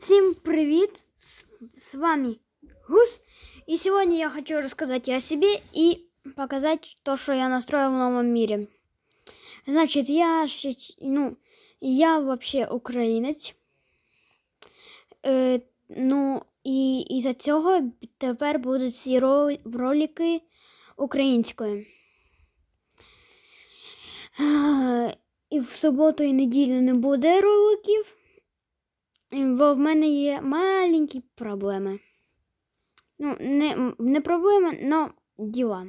Всем привет! С, с вами Гус. И сегодня я хочу рассказать о себе и показать то, что я настроил в новом мире. Значит, я, ну, я вообще українець. Е, ну, і із-за цього тепер будуть всі ролики українською. Е, І в суботу і неділю не буде роликів. Бо в мене є маленькі проблеми. Ну, не, не проблеми, але діла.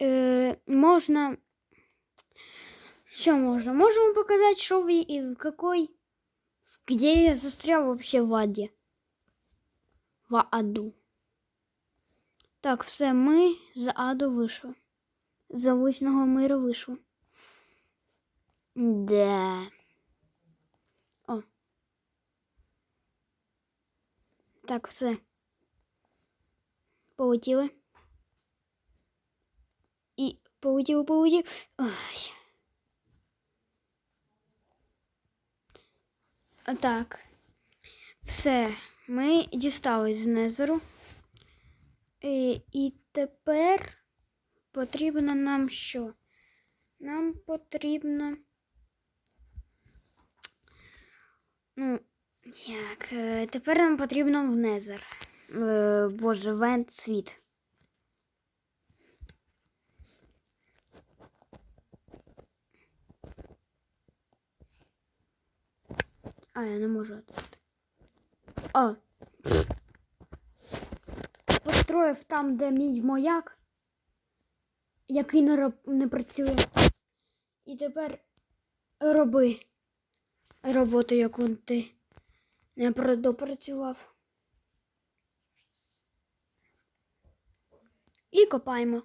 Е, можна. Що можна? Можемо показати, що ви і в какой. Где я застрял вообще в аді. В аду. Так, все, ми з аду вийшли. З заочного миру вийшли. Да. О. Так, все. Полетіли. І полетів, полетів. Ой. Так. Все. Ми дістались з Незеру. І, і тепер потрібно нам що? Нам потрібно. Ну, як? е, Тепер нам потрібно в Незер. Е, Боже, в Енд світ. А, я не можу відкрити. О! Построїв там, де мій мояк, який не, роб- не працює. І тепер роби роботу, яку ти не допрацював. І копаємо.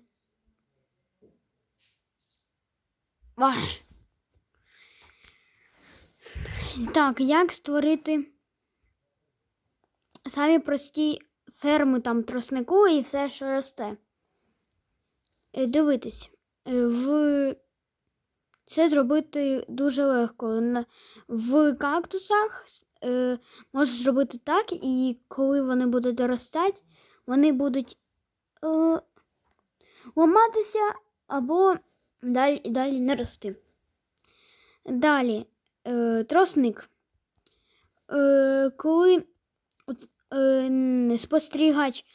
Ай. Так, як створити самі прості ферми там троснику і все, що росте. Е, Дивитись, е, в це зробити дуже легко. В кактусах е, можна зробити так, і коли вони будуть доростати, вони будуть е, ламатися або далі, далі не рости. Далі е, тросник. Е, коли е, спостерігач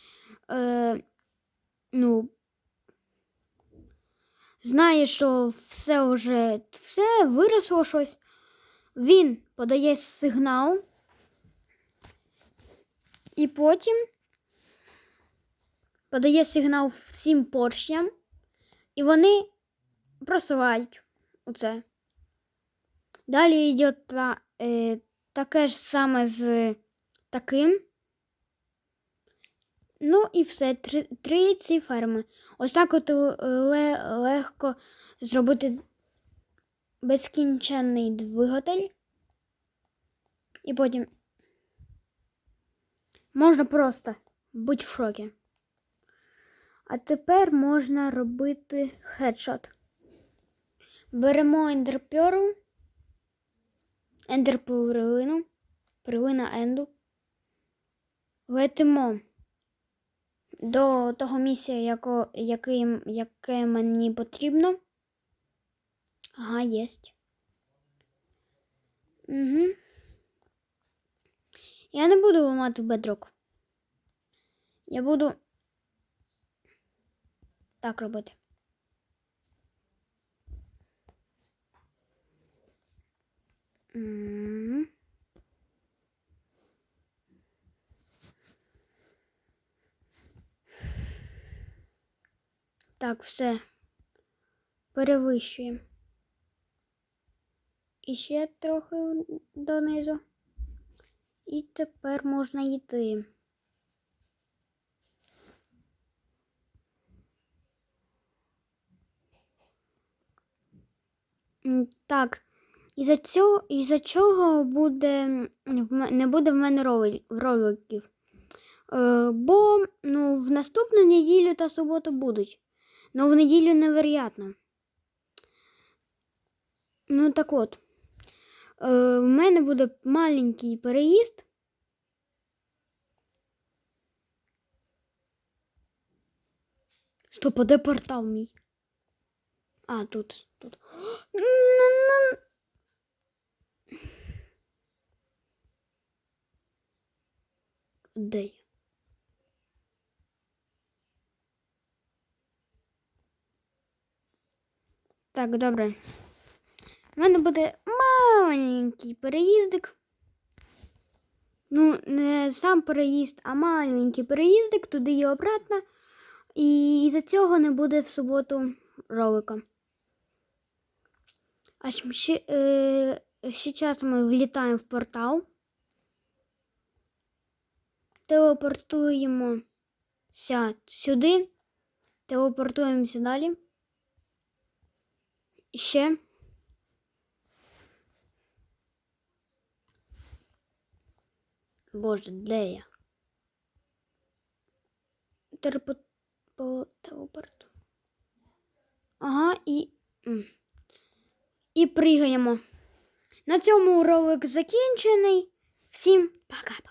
е, ну, знає, що все вже все виросло щось, він подає сигнал, і потім подає сигнал всім поршням, і вони просувають у це. Далі йде та, е, таке ж саме з таким. Ну і все, три, три ці ферми. Ось так от ле- легко зробити безкінченний двигатель. І потім можна просто бути в шокі. А тепер можна робити хедшот. Беремо ендерперл, ендерперлину, перлина енду. Летимо до того місця, яко, який, яке мені потрібно. Ага, єсть. Угу. Я не буду ламати бедрок. Я буду так робити. М. Так, все. Перевищуємо. І ще трохи донизу. І тепер можна йти. Так. Із-за цього, із-за чого буде, не буде в мене роликів. Е, бо ну, в наступну неділю та суботу будуть. Ну, в неділю невероятно. Ну, так от. В мене буде маленький переїзд. Стоп, а де портал мій? А, тут, тут. Де я? Так, добре. У мене буде маленький переїздик. Ну, не сам переїзд, а маленький переїздик туди і обратно. І із-за цього не буде в суботу ролика. А ще, е, зараз ми влітаємо в портал. Телепортуємося сюди. Телепортуємося далі. Ще. Боже, де я? Терпо... по телепорту. Ага, і. І пригаємо. На цьому ролик закінчений. Всім пока-пока.